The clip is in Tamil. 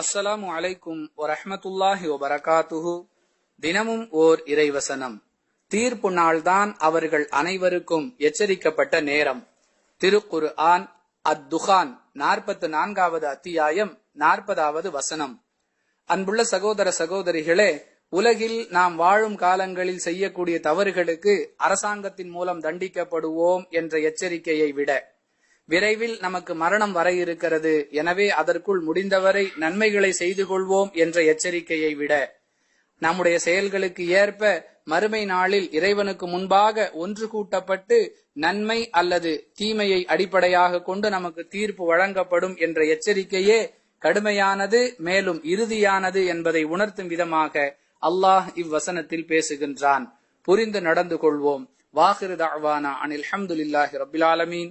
அஸ்ஸலாமு அலைக்கும் வரஹ்மத்துல்லாஹி வபரகாத்துஹு. தினமும் ஓர் இறைவசனம். தீர்ப்பு நாள்தான் அவர்கள் அனைவருக்கும் எச்சரிக்கப்பட்ட நேரம். திருக்குரு ஆன் அத் துஹான் நாற்பத்து நான்காவது அத்தியாயம் நாற்பதாவது வசனம். அன்புள்ள சகோதர சகோதரிகளே உலகில் நாம் வாழும் காலங்களில் செய்யக்கூடிய தவறுகளுக்கு அரசாங்கத்தின் மூலம் தண்டிக்கப்படுவோம் என்ற எச்சரிக்கையை விட விரைவில் நமக்கு மரணம் வர இருக்கிறது. எனவே அதற்குள் முடிந்தவரை நன்மைகளை செய்து கொள்வோம் என்ற எச்சரிக்கையை விட நம்முடைய செயல்களுக்கு ஏற்ப மறுமை நாளில் இறைவனுக்கு முன்பாக ஒன்று கூட்டப்பட்டு நன்மை அல்லது தீமையை அடிப்படையாக கொண்டு நமக்கு தீர்ப்பு வழங்கப்படும் என்ற எச்சரிக்கையே கடுமையானது மேலும் இறுதியானது என்பதை உணர்த்தும் விதமாக அல்லாஹ் இவ்வசனத்தில் பேசுகின்றான். புரிந்து நடந்து கொள்வோம். வாஹிரு தாவானா அனில் அஹமதுல்லாஹி ரபில் ஆலமீன்.